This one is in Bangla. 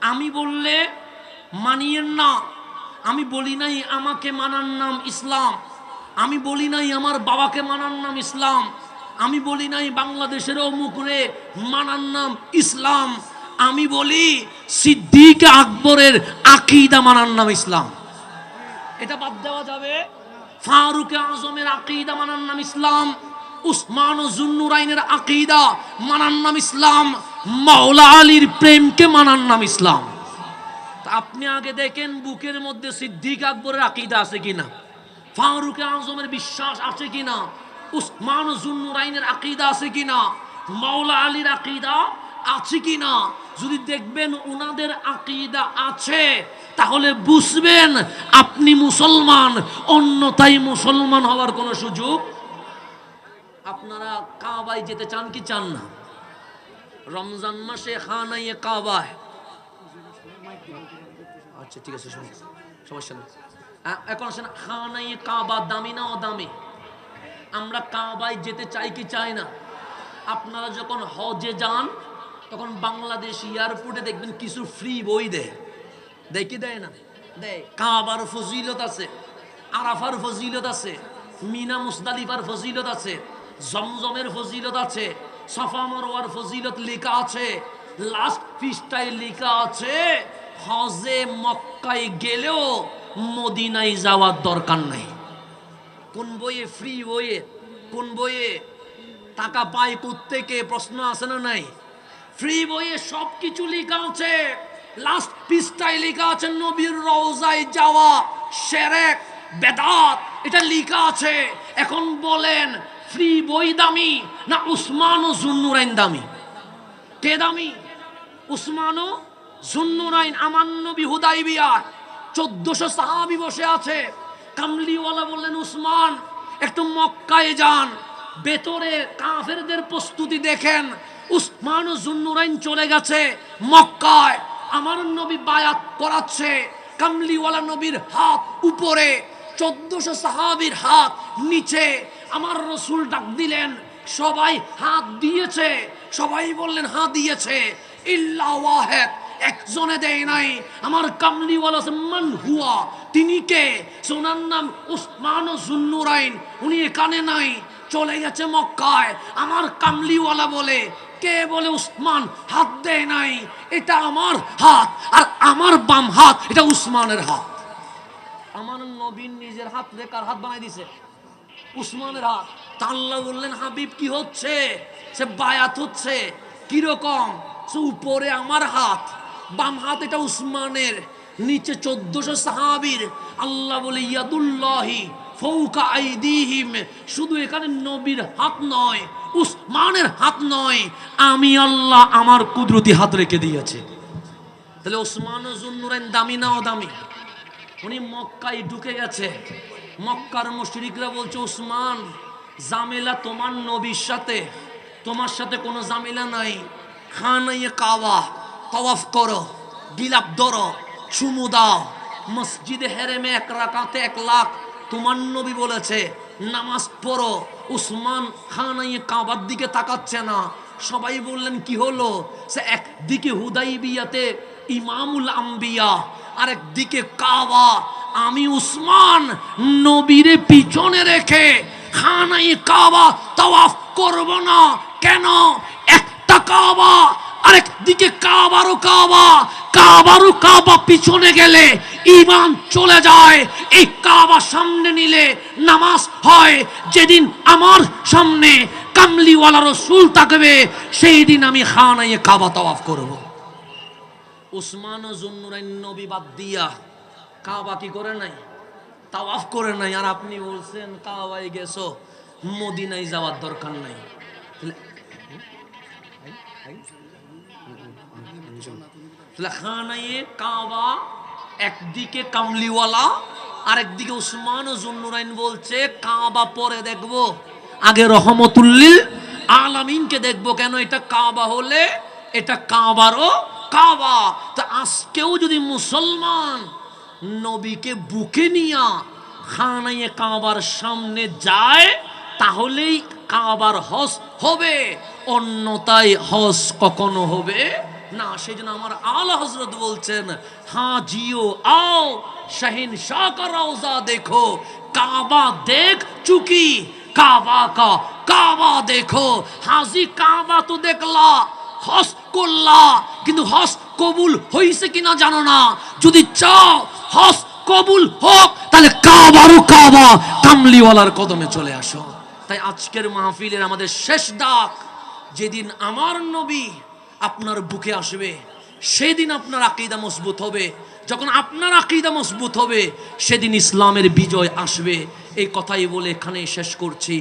আমি বললে মানিয়েন না। আমি বলি নাই আমাকে মানার নাম ইসলাম। আমি বলি নাই আমার বাবাকে মানার নাম ইসলাম। আমি বলি নাই বাংলাদেশের অমুকরে মানার নাম ইসলাম। আমি বলি সিদ্দিক আকবরের আকিদা মানার নাম ইসলাম। এটা বাদ দেওয়া যাবে। ফারুক আজমের আকিদা মানার নাম ইসলাম। উসমান ও জুন্নুরাইনের আকিদা মানার নাম ইসলাম। মাওলা আলীর প্রেমকে মানার নাম ইসলাম। আপনি আগে দেখেন বুকের মধ্যে সিদ্দিক আকবরের আকিদা আছে কিনা? ফারুক আজমের বিশ্বাস আছে কিনা? উসমান জুন্নুরাইনের আকিদা আছে কিনা? মাওলা আলীর আকিদা আছে কিনা? যদি দেখবেন ওনাদের আকিদা আছে, তাহলে বুঝবেন আপনি মুসলমান অন্যতাই মুসলমান হওয়ার কোনো সুযোগ আপনারা কাবায় যেতে চান কি চান না? রমজান মাসে খানাইয়ে কাবায়। আচ্ছা ঠিক আছে সমস্যা নেই এখন আসেন খানাইয়ে কাবা দামি না অদামি? আমরা কাবায় যেতে চাই কি চাই না? আপনারা যখন হজে যান তখন বাংলাদেশ এয়ারপোর্টে দেখবেন কিছু ফ্রি বই দেয়। দেয় কি দেয় না? দেয়। কাবার ফজিলত আছে আরাফার ফজিলত আছে মিনা মুসদালিফার ফজিলত আছে জমজমের ফজিলত আছে, সফা মরওয়ার ফজিলত লেখা আছে লাস্ট পৃষ্ঠায় লেখা আছে, হজে মক্কায় গেলেও মদিনায় যাওয়ার দরকার নাই। কোন বইয়ে ফ্রি বইয়ে, কোন বইয়ে টাকা পায় থেকে প্রশ্ন আছে না নাই? ফ্রি বইয়ে সব কিছু লেখা আছে লাস্ট পৃষ্ঠায় লেখা আছে, নবীর রওজায় যাওয়া, সেরেক, বেদাত, এটা লেখা আছে। এখন বলেন ফ্রি বই দামি না উসমান ও জুন্নুরাইন দামি? কে দামি? উসমান ও জুন্নুরাইন আমার নবী হুদাই বিয়ার চোদ্দশো সাহাবি বসে আছে। কামলিওয়ালা বললেন, উসমান, একটু মক্কায় যান। ভেতরে কাফেরদের প্রস্তুতি দেখেন। উসমান ও জুন্নুরাইন চলে গেছে মক্কায়। আমার নবী বায়াত করাচ্ছে। কামলিওয়ালা নবীর হাত উপরে, চোদ্দশো সাহাবির হাত নিচে। আমার রসুল ডাক দিলেন, সবাই হাত দিয়েছে, সবাই বললেন হাত দিয়েছে। ইল্লা একজনে দেয় নাই। আমার কামলিওয়ালা হুয়া। তিনি কে? সোনার নাম উসমান ও জুন্নুরাইন। উনি এখানে নাই, চলে গেছে মক্কায়। আমার কামলিওয়ালা বলে, কে বলে উসমান হাত দেয় নাই? এটা আমার হাত, আর আমার বাম হাত, এটা উসমানের হাত। আমার নবীন নিজের হাত রেখার হাত বানাই দিছে? উসমানের হাত তা আল্লাহ বললেন, হাবিব, কি হচ্ছে? সে বায়াত হচ্ছে। কীরকম সে উপরে আমার হাত, বাম হাত এটা উসমানের, নিচে চোদ্দশো সাহাবির। আল্লাহ বলে, ইয়াদুল্লাহি ফৌকা আইদিহিম। শুধু এখানে নবীর হাত নয়, উসমানের হাত নয়, আমি আল্লাহ আমার কুদরতি হাত রেখে দিয়েছে। তাহলে ওসমান জুন্নুরাইন দামি না দামি উনি মক্কায় ঢুকে গেছে। মক্কার মুশরিকরা বলছে, ওসমান, জামেলা তোমার নবীর সাথে, তোমার সাথে কোনো জামেলা নাই। খানাইয়ে কাওয়া, তওয়াফ করো, গিলাপ ধরো, চুমু দাও। মসজিদে হেরেমে এক রাকাতে এক লাখ, তোমার নবী বলেছে, নামাজ পড়ো। উসমান খানাইয়ে কাবার দিকে তাকাচ্ছে না। সবাই বললেন, কি হলো? সে একদিকে হুদাই বিয়াতে ইমামুল আম্বিয়া আরেক দিকে কাবা আমি উসমান নবীরে পিছনে রেখে খানাই কাবা তাওয়াফ করব না। কেন? একটা কাবা, আরেক দিকে কাবারও কাবা কাবারও কাবা পিছনে গেলে ইমান চলে যায়। এই কাবা সামনে নিলে নামাজ হয়। যেদিন আমার সামনে কামলিওয়ালা রসুল থাকবে, সেই দিন আমি খানাইয়ে কাবা তাওয়াফ করব। উসমান জুন্নুরাইন নবী বাদ দিয়া কাবা কি করে নাই? তাওয়াফ করে নাই। আর আপনি বলছেন, কাবায় গেছো, মদিনায় যাওয়ার দরকার নাই। তাহলে খানাইয়ে কাবা, একদিকে কামলিওয়ালা আর একদিকে উসমান ও জুন্নুরাইন বলছে, কাবা পরে দেখব। আগে রহমতুল্লিল আলামিনকে দেখব কেন এটা কাবা হলে, এটা কাবারও কাবা। তা আজকেও যদি মুসলমান নবীকে বুকে নিয়া খানাইয়ে কাবার সামনে যায়, তাহলেই কাবার হস হবে, অন্যতায় হস কখনো হবে না। সেই জন্য আমার আলা হজরত বলছেন হ্যাঁ জিও, আও, শাহিন শাহ রওজা দেখো, কাবা দেখ চুকি, কাবা কা কাবা দেখো, হাজি কাবা তো দেখলা, হস করলা, কিন্তু হস কবুল হইছে কিনা জানো না? যদি চাও, হস, কবুল হোক, তাহলে কাবারও কাবা, কামলিওয়ালার কদমে চলে আসো। তাই আজকের মাহফিলের আমাদের শেষ ডাক, যেদিন আমার নবী আপনার বুকে আসবে, সেদিন আপনার আকিদা মজবুত হবে। যখন আপনার আকিদা মজবুত হবে, সেদিন ইসলামের বিজয় আসবে। এই কথাই বলে এখানেই শেষ করছি।